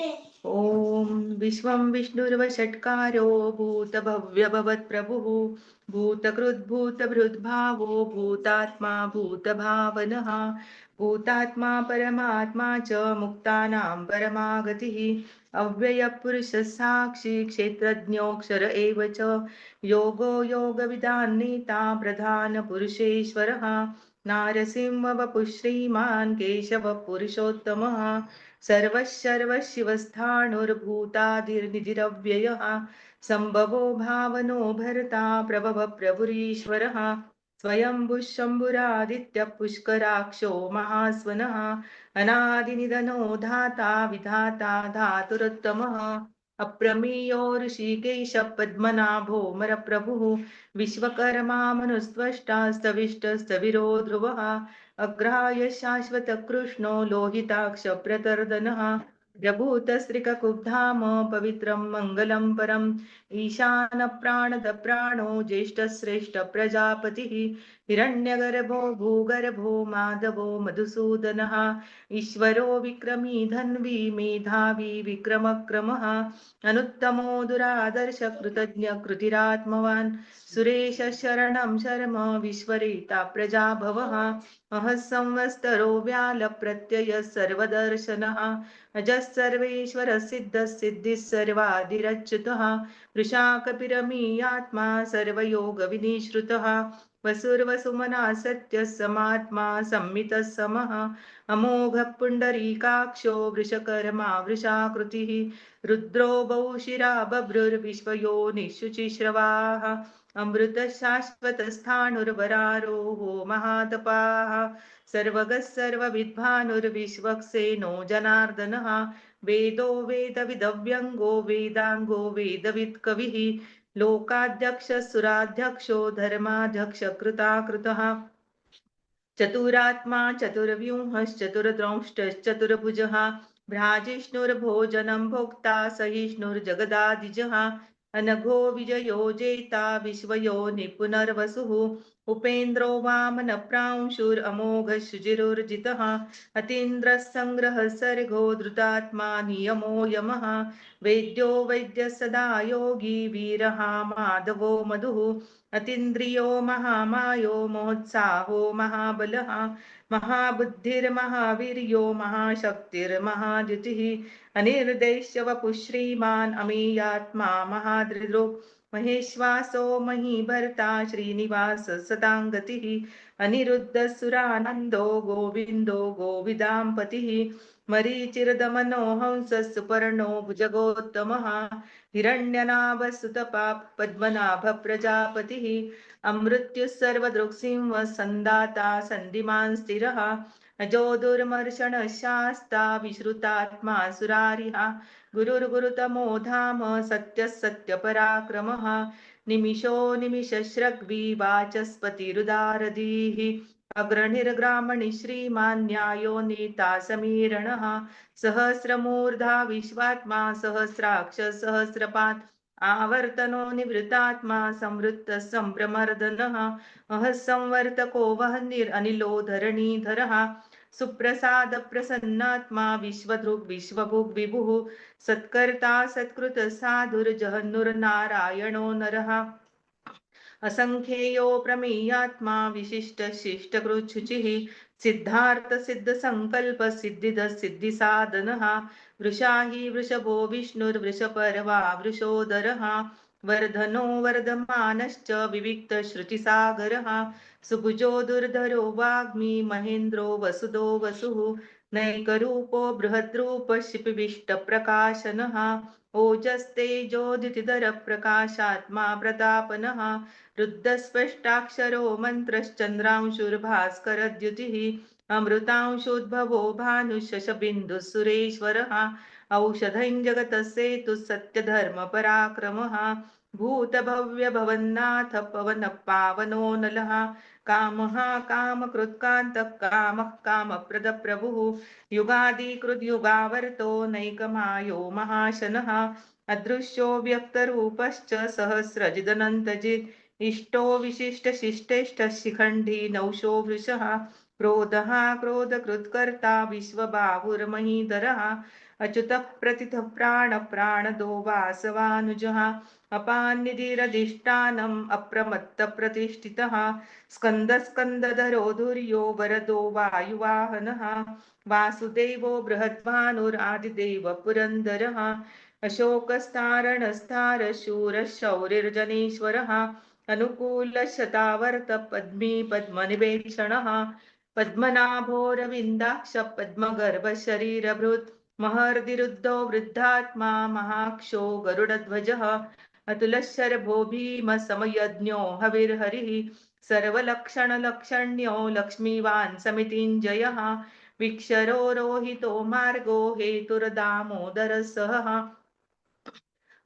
ॐ विश्वं विष्णुर्वषट्कारो भूतभव्यभवत्प्रभुः भूतकृद्भूतभृद्भावो भूतात्मा भूतभावनः भूतात्मा परमात्मा च मुक्तानां परमागतिः अव्ययपुरुषः साक्षी क्षेत्रज्ञोऽक्षर एव च योगो योगविदान्नेता प्रधानपुरुषेश्वरः नारसिंहवपुः श्रीमान् केशव पुरुषोत्तमः सर्वशर्वशिवस्थाणुर्भूतादिर्निधिरव्ययः सम्भवो भावनो भर्ता प्रभव प्रभुरीश्वरः स्वयंभुः शम्भुरादित्यः पुष्कराक्षो महास्वनः अनादिनिधनो धाता विधाता धातुरुत्तमः। अप्रमेयो ऋषिकेश पद्मनाभो मर प्रभु विश्वकर्मा मनुस्त्वष्टास्तविष्टस्तविरो ध्रुवः कृष्ण लोहिताक्ष लोहिताक्षप्रतर्दनः प्रभूतस्त्रिककुब्धाम पवित्रं मङ्गलं परम्। ईशानप्राणदप्राणो ज्येष्ठश्रेष्ठप्रजापतिः। हिरण्यगर्भो, भूगर्भो, माधवो, मधुसूदनः। ईश्वरो विक्रमी, धन्वी, मेधावी, विक्रमक्रमः। अनुत्तमो, दुरादर्श, कृतज्ञ, कृतिरात्मवान्। सुरेश शरणं शर्म, विश्वरेता प्रजाभवः। महत्संवत्सरो व्यालप्रत्यय सर्वदर्शनः। अजः सर्वेश्वर सिद्धः सिद्धिः सर्वादिरच्युतः। वृषाकपिरमीयात्मा सर्वयोगविनिश्रुतः। वसुर्वसुमना सत्यः समात्मा संमितः समः अमोघः पुण्डरीकाक्षो वृषकर्मा वृषाकृतिः रुद्रो बहुशिरा बभ्रुर्विश्वयोनिशुचिश्रवाः अमृतशाश्वतस्थाणुर्वरारोहो महातपाः सर्वविद्भानुर्विश्वक्सेनो जनार्दनः, वेदो वेदविदव्यङ्गो वेदाङ्गो वेदवित्कविः लोकाध्यक्षः धर्माध्यक्ष कृताकृतः चतुरात्मा चतुर्व्यूहश्चतुर्द्रंष्टश्चतुर्भुजः भ्राजिष्णुर्भोजनं भोक्ता सहिष्णुर्जगदादिजः अनघो विजयो जेता विश्वयो निपुनर्वसुः उपेन्द्रो वामनप्रांशुरमोघशुचिरुर्जितः अतीन्द्रः सङ्ग्रहः सर्गो धृतात्मा नियमो यमः। वेद्यो वैद्यः सदा योगी वीरः माधवो मधुः। अतीन्द्रियो महामायो मोत्साहो महाबलः। महाबुद्धिर्महावीर्यो महाशक्तिर्महाद्युतिः। अनिर्देश्य वपुः श्रीमान् अमेयात्मा महादृदृक् महेश्वासो महीभर्ता श्रीनिवास सताङ्गतिः अनिरुद्धसुरानन्दो गोविन्दो गोविदाम्पतिः मरीचिरदमनो हंसः सुपर्णो भुजगोत्तमः हिरण्यनाभसुतपा पद्मनाभप्रजापतिः अमृत्युः सर्वदृक्सिंह सन्दाता सन्धिमान् स्थिरः अजो दुर्मर्षणशास्ता विश्रुतात्मा सुरारिः गुरुर्गुरुतमो धाम सत्यः निमिषो निमिषश्रग्वी वाचस्पतिरुदारधीः। अग्रणिर्ग्रामणि श्रीमान्यायो नेता समीरणः सहस्रमूर्धा विश्वात्मा, सहस्राक्ष सहस्रपात् आवर्तनो निवृत्तात्मा संवृत्तः सम्भ्रमर्दनः महस्संवर्तको वह्निरनिलो धरणीधरः सुप्रसाद प्रसन्नात्मा विश्वदृग् विश्वभुग् विभुः सत्कर्ता सत्कृत साधुर्जहन्नुर्नारायणो नरः। असङ्ख्येयो प्रमेयात्मा विशिष्ट शिष्टकृच्छुचिः सिद्धार्थ सिद्ध संकल्प सिद्धिद सिद्धिसाधनः। वृषा हि वृषभो विष्णुर्वृषपर्वा वृषोदरः। वर्धनो वर्धमानश्च विविक्त श्रुतिसागरः। सुभुजो दुर्धरो वाग्मी महेन्द्रो वसुदो वसुः, नैकरूपो बृहद्रूपशिपिविष्टप्रकाशनः ओजस्तेजोदितिधरप्रकाशात्मा प्रतापनः, रुद्धस्पष्टाक्षरो मन्त्रश्चन्द्रांशुर्भास्करद्युतिः, अमृतांशोद्भवो भानुशशबिन्दुः सुरेश्वरः औषधं जगतः भूत भव्य भवन्नाथ पावनो नलः कामः कामकृत्कान्तः कामः कामप्रदप्रभुः। युगादिकृद्युगावर्तो नैकमायो महाशनः। अदृश्यो व्यक्तरूपश्च सहस्रजिदनन्तजित्। इष्टो विशिष्टशिष्टेष्टः शिखण्डी नौशो वृषः। क्रोधः क्रोधकृत्कर्ता विश्वबाहुर्महीधरः अच्युतः प्रतिथः प्राणप्राणदो वासवानुजः। अपान्निधिरधिष्ठानम् अप्रमत्तप्रतिष्ठितः स्कन्दस्कन्दधरो धुर्यो वरदो वायुवाहनः। वासुदेवो बृहद्भानुरादिदेव पुरन्दरः। अशोकस्तारणस्तारशूरः शौरिर्जनेश्वरः अनुकूलशतावर्त पद्मी पद्मनिवेक्षणः पद्मनाभोरविन्दाक्ष पद्मगर्भशरीरभृत्। महर्दिरुद्धो वृद्धात्मा, महाक्षो गरुडध्वजः, अतुलशरभो भीमसमयज्ञो, हविर्हरिः, सर्वलक्षणलक्षण्यो, लक्ष्मीवान् समितिञ्जयः विक्षरो रोहितो मार्गो हेतुर्दामोदरसः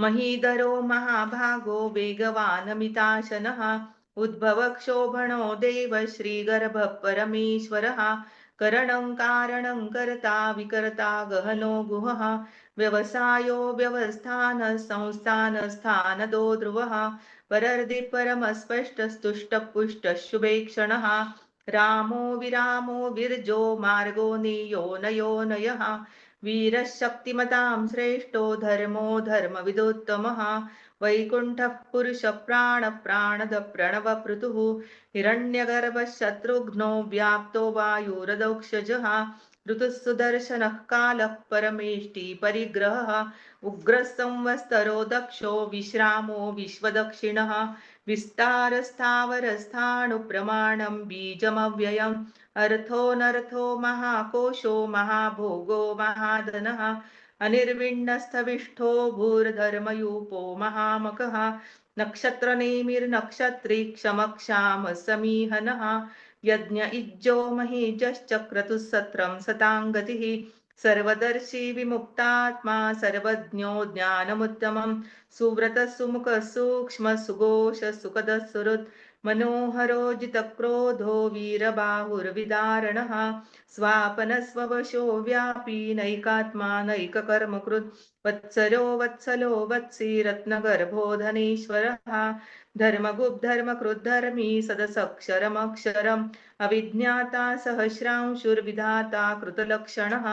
महीधरो महाभागो वेगवानमिताशनः, उद्भवक्षोभणो देव श्रीगर्भः परमेश्वरः करणं कारणं कर्ता विकर्ता गहनो गुहः, व्यवसायो व्यवस्थानः संस्थानस्थानदो ध्रुवः, परर्दि परमस्पष्टस्तुष्टपुष्टः शुभेक्षणः, रामो विरामो विर्जो मार्गो नियो नयो नयः वीरः शक्तिमतां श्रेष्ठो धर्मो धर्मविदोत्तमः वैकुण्ठः पुरुषप्राणप्राणद प्रणवपृतुः हिरण्यगर्भशत्रुघ्नो व्याप्तो वायुरदौक्षजः ऋतुः सुदर्शनः कालः परमेष्टि परिग्रहः उग्रः संवत्सरो दक्षो विश्रामो विश्वदक्षिणः विस्तारस्थावरस्थाणुप्रमाणं बीजमव्ययम् अर्थोऽनर्थो महाकोशो महाभोगो महाधनः अनिर्विण्णस्थविष्ठो भूर्धर्मयूपो महामकः नक्षत्रनेमिर्नक्षत्री क्षमक्षाम समीहनः यज्ञ इज्जो महीजश्चक्रतुः सत्रं सताङ्गतिः। सर्वदर्शी विमुक्तात्मा, सर्वज्ञो ज्ञानमुत्तमं सुव्रतः मनोहरोजितक्रोधो वीरबाहुर्विदारणः स्वापनस्ववशो व्यापी नैकात्मा नैककर्मकृत् वत्सरो वत्सलो वत्सी रत्नगर्भो धनेश्वरः धर्मगुब्धर्मकृद्धर्मी सदसक्षरमक्षरम् अविज्ञाता सहस्रांशुर्विधाता कृतलक्षणः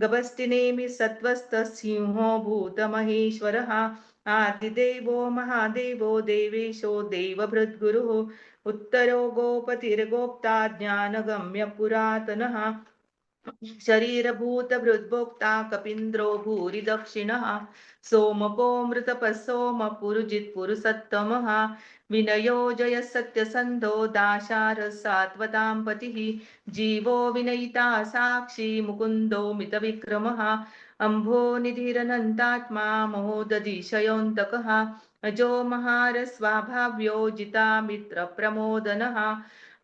गभस्तिनेमि सत्त्वस्तसिंहो भूतमहेश्वरः आदिदेवो महादेवो देवेशो देवभृद्गुरुः उत्तरो गोपतिर्गोप्ता ज्ञानगम्य पुरातनः। शरीरभूतभृद्भोक्ता कपीन्द्रो भूरि दक्षिणः। सोमपो मृतपः सोमपुरुजित्पुरुसत्तमः विनयो जय सत्यसन्धो दाशारः सात्वतां पतिः जीवो विनयिता साक्षी मुकुन्दो मितविक्रमः। अम्भो निधिरनन्तात्मा महोदधिशयोऽन्तकः अजो महारस्वाभाव्यो जिता मित्रप्रमोदनः।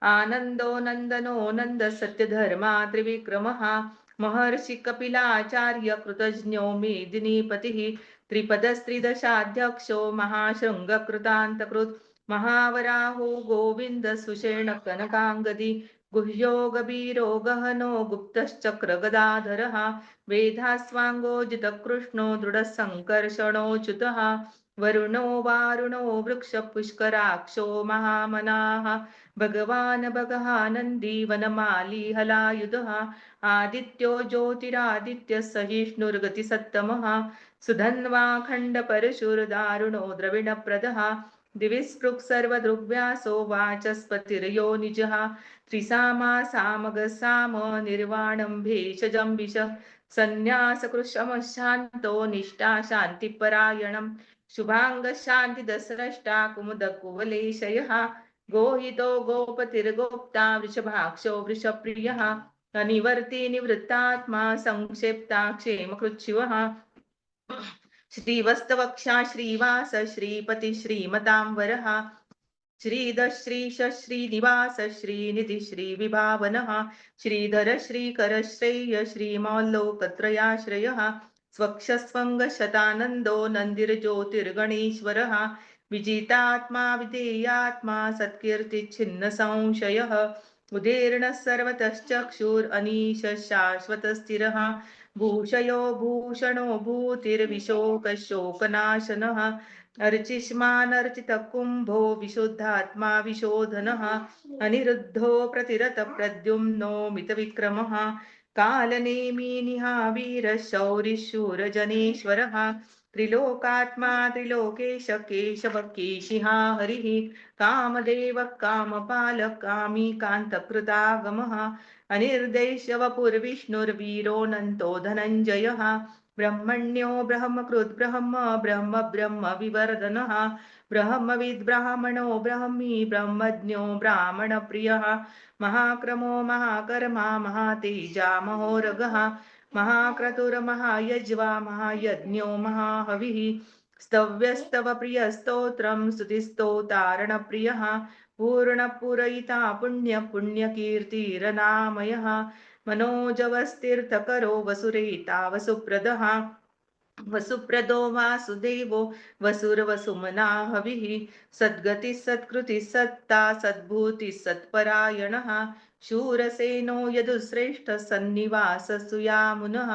आनन्दो नन्दनो नन्द सत्यधर्मा त्रिविक्रमः। महर्षि कपिलाचार्य कृतज्ञो मेदिनीपतिः। त्रिपदस्त्रिदशाध्यक्षो महाशृङ्गकृतान्तकृत्। महावराहो गोविन्द सुषेण कनकाङ्गदी। गुह्यो गभीरो गहनो गुप्तश्चक्रगदाधरः, वेधास्वाङ्गोजितकृष्णो दृढसङ्कर्षणोच्युतः, वरुणो वारुणो वृक्षपुष्कराक्षो महामनाः, भगवान् भगः नन्दी वनमाली हलायुधः आदित्यो ज्योतिरादित्यः सहिष्णुर्गतिसत्तमः, सुधन्वाखण्डपरशुर्दारुणो द्रविणप्रदः दिविस्पृक् सर्वदृग्व्यासो वाचस्पतिर्यो निजः। त्रिसामा सामगसाम निर्वाणं भेषजम्बिष सन्न्यासकृशमशान्तो निष्ठा शान्तिपरायणं शुभाङ्गशान्तिदस्रष्टा कुमुदकुवलेशयः। गोहितो गोपतिर्गोप्ता वृषभाक्षो वृषप्रियः। अनिवर्ति निवृत्तात्मा संक्षेप्ता क्षेमकृच्छिवः। श्रीवस्तवक्षा श्रीवास श्रीपति श्रीमतां श्रीदश्रीश श्रीनिवास श्रीनिधि श्रीविभावनः श्रीधर श्रीकर श्रेय स्वक्षस्वङ्गशतानन्दो नन्दिर्ज्योतिर्गणेश्वरः विजितात्मा विधेयात्मा सत्कीर्तिच्छिन्नसंशयः उदीर्णः सर्वतश्चक्षुरनीश शाश्वतस्थिरः भूषयो भूषणो भूतिर्विशोकशोकनाशनः। अर्चिष्मानर्चितकुम्भो विशुद्धात्मा विशोधनः। अनिरुद्धो प्रतिरतप्रद्युम्नो मितविक्रमः। कालनेमि शौरिशूरजनेश्वरः। त्रिलोकात्मा त्रिलोकेश केशव केशिहा हरिः। कामदेव, कामपालः कामी कान्तकृतागमः अनिर्देशवपुर्विष्णुर्वीरोऽनन्तो धनञ्जयः ब्रह्मण्यो ब्रह्मकृद् ब्रह्म ब्रह्म ब्रह्म विवर्धनः ब्रह्मविद् ब्राह्मणो ब्रह्मी ब्रह्मज्ञो ब्राह्मणप्रियः महाक्रमो महाकर्मा महातेजा महोरगः महाक्रतुर्महायज्वा महायज्ञो महाहविः स्तव्यस्तव प्रियस्तोत्रं स्तुतिस्तोतारणप्रियः पूर्णपूरयिता पुण्यपुण्यकीर्तिरनामयः मनोजवस्तीर्थकरो वसुरेता वसुप्रदः वसुप्रदो वासुदेवो वसुर्वसुमना हविः सद्गतिः सत्कृतिः सत्ता सद्भूतिः सत्परायणः शूरसेनो यदुश्रेष्ठ सन्निवाससुयामुनः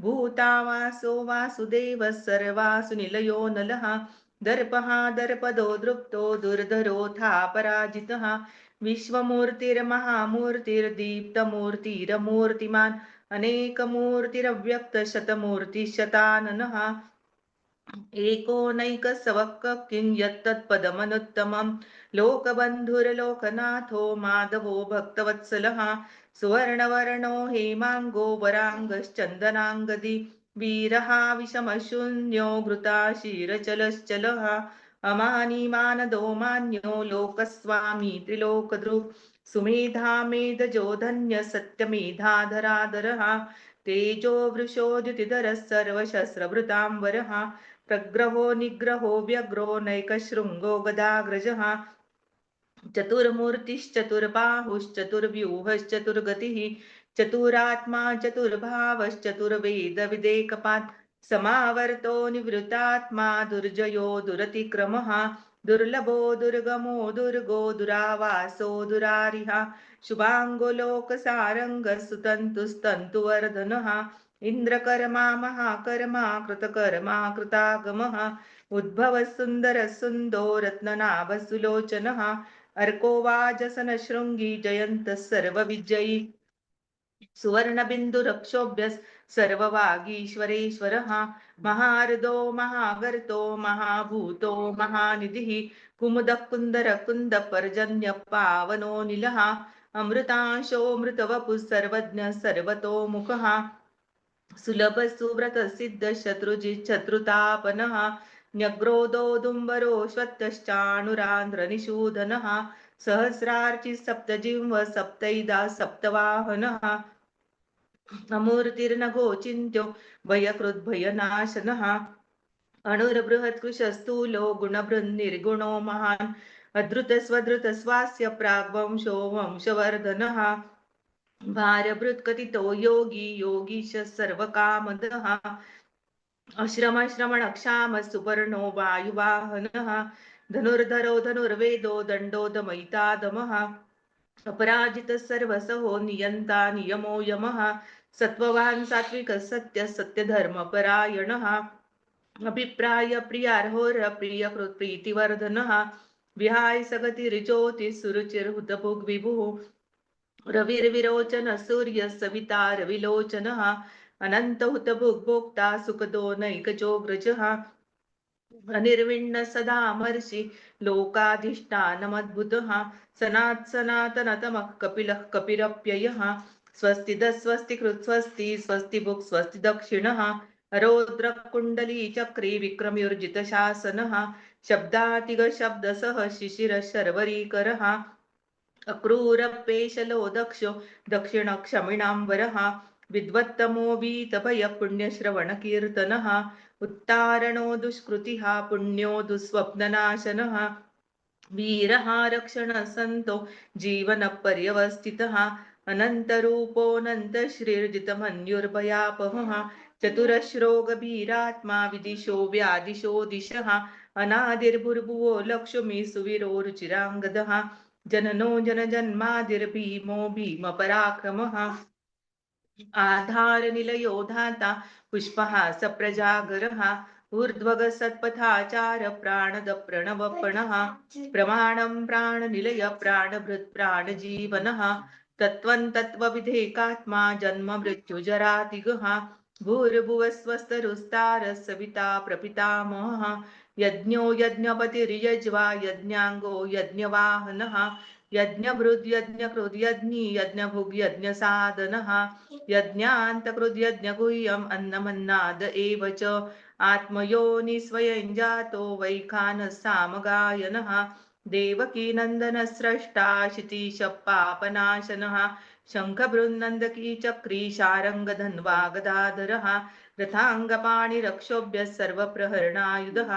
भूतावासो वासुदेवः सर्वासु निलयो नलः दर्पहा दर्पदो दृप्तो दुर्धरोथा पराजितः। विश्वमूर्तिर्महामूर्तिर्दीप्तमूर्तिरमूर्तिमान्। अनेकमूर्तिरव्यक्तशतमूर्तिशताननः। एकोनैकसवक्क किं यत्तत्पदमनुत्तमं लोकबन्धुर्लोकनाथो माधवो भक्तवत्सलः। सुवर्णवर्णो हेमाङ्गो वराङ्गश्चन्दनाङ्गदि। वीरः विषमशून्यो घृताशीरचलश्चलः अमानिमानदो मान्यो लोकस्वामी त्रिलोकदृक् सुमेधा मेधजो धन्य सत्यमेधाधराधरः। तेजो वृषोद्युतिधरः सर्वशस्त्रभृताम्बरः प्रग्रहो निग्रहो व्यग्रो नैकशृङ्गो गदाग्रजः। चतुर्मूर्तिश्चतुर्बाहुश्चतुर्व्यूहश्चतुर्गतिः। चतुरात्मा चतुर्भावश्चतुर्वेदविदेकपात् समावर्तो निवृतात्मा दुर्जयो दुरतिक्रमः दुर्लभो दुर्गमो दुर्गो दुरावासो दुरारिः शुभाङ्गोलोकसारङ्गस्तुतन्तुस्तन्तुवर्धनः इन्द्रकर्मा महाकर्मा कृतकर्मा कृतागमः उद्भवसुन्दरसुन्दो रत्ननाभसुलोचनः अर्को वाजसनशृङ्गी जयन्तः सर्वविजयी। सुवर्णबिन्दुरक्षोभ्यः सर्ववागीश्वरेश्वरः महार्दो महागर्तो, महाभूतो, महानिधिः कुमुदः कुन्दर कुन्दपर्जन्य पावनो निलः अमृतांशोऽमृतवपुः सर्वज्ञः सर्वतोमुखः सुलभ सुव्रत सिद्ध शत्रुजिच्छत्रुतापनः न्यग्रोदोदुम्बरोऽश्वत्थश्चाणुरान्ध्रनिषूदनः सहस्रार्चि सप्तजिह्व सप्तैदा सप्तवाहनः अमूर्तिर्नघोचिन्त्यो भयकृद्भयनाशनः। अणुर्बृहत्कृशस्थूलो गुणभृन्निर्गुणो महान्। अधृतस्वधृतस्वास्य प्राग्वंशो वंशवर्धनः। भारभृत्कथितो योगी योगीश सर्वकामदः। अश्रमश्रमणक्षाम सुपर्णो वायुवाहनः। धनुर्धरो धनुर्वेदो दण्डो दमयिता दमः अपराजितः सर्वसहो नियन्ता नियमो यमः। सत्त्ववान् सात्विकः सत्यः सत्यधर्मपरायणः। अभिप्राय प्रियार्होरप्रियकृत् प्रीतिवर्धनः। विहाय सगतिर्ज्योतिः सुरुचिर्हुतभुग्विभुः। रविर्विरोचन सूर्यः सविता रविलोचनः। अनन्तहुतभुग्भोक्ता सुखदो नैकचोग्रजः अनिर्विण्ण सदामर्षि लोकाधिष्ठानमद्भुतः सनात् सनातनतमः कपिलः कपिरप्ययः स्वस्ति दस्वस्ति कृत्स्वस्ति स्वस्ति भुक् स्वस्ति दक्षिणः रौद्रकुण्डली चक्रे विक्रमयुर्जितशासनः शब्दातिगशब्दसः शिशिरः शर्वरीकरः अक्रूरपेशलो दक्षो दक्षिणक्षमिणाम्बरः विद्वत्तमो वीतभयपुण्यश्रवणकीर्तनः उत्तारणो दुष्कृतिः पुण्यो दुःस्वप्ननाशनः। वीरः रक्षणसन्तो जीवनपर्यवस्थितः अनन्तरूपोऽनन्तश्रीर्जितमन्युर्भयापहः चतुरश्रोगभीरात्मा विदिशो व्यादिशो दिशः। अनादिर्भुर्भुवो लक्ष्मी सुवीरो रुचिराङ्गदः। जननो जनजन्मादिर्भीमो भीमपराक्रमः। आधारनिलयो धाता पुष्पः सप्रजागरः ऊर्ध्वग सत्पथाचार प्राणद प्रणवपणः प्रमाणं प्राणनिलय प्राणभृत् प्राणजीवनः तत्त्वं तत्त्वविधेकात्मा जन्म मृत्युजरातिगः भूर्भुवस्वस्तरुस्तारः सविता प्रपितामहः यज्ञो यज्ञपतिर्यज्वा यज्ञाङ्गो यज्ञवाहनः यज्ञभृद्यज्ञकृद्यज्ञी यज्ञभुग्यज्ञसाधनः यज्ञान्तकृद्यज्ञगुह्यम् अन्नमन्नाद एव च। आत्मयोनि स्वयं जातो वैखानः सामगायनः देवकी नन्दनस्रष्टा शितीशपापनाशनः शङ्खबृन्नन्दकी चक्री शारङ्गधन्वा गदाधरः रथाङ्गपाणिरक्षोभ्यः सर्वप्रहरणायुधः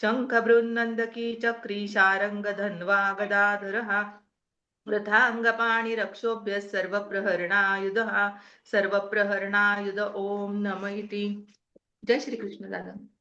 शङ्खबृन्नन्दकी चक्री शारङ्गधन्वा गदाधरः रथाङ्गपाणिरक्षोभ्यः सर्वप्रहरणायुधः सर्वप्रहरणायुध ओम नम इति. जय श्री कृष्ण दादा.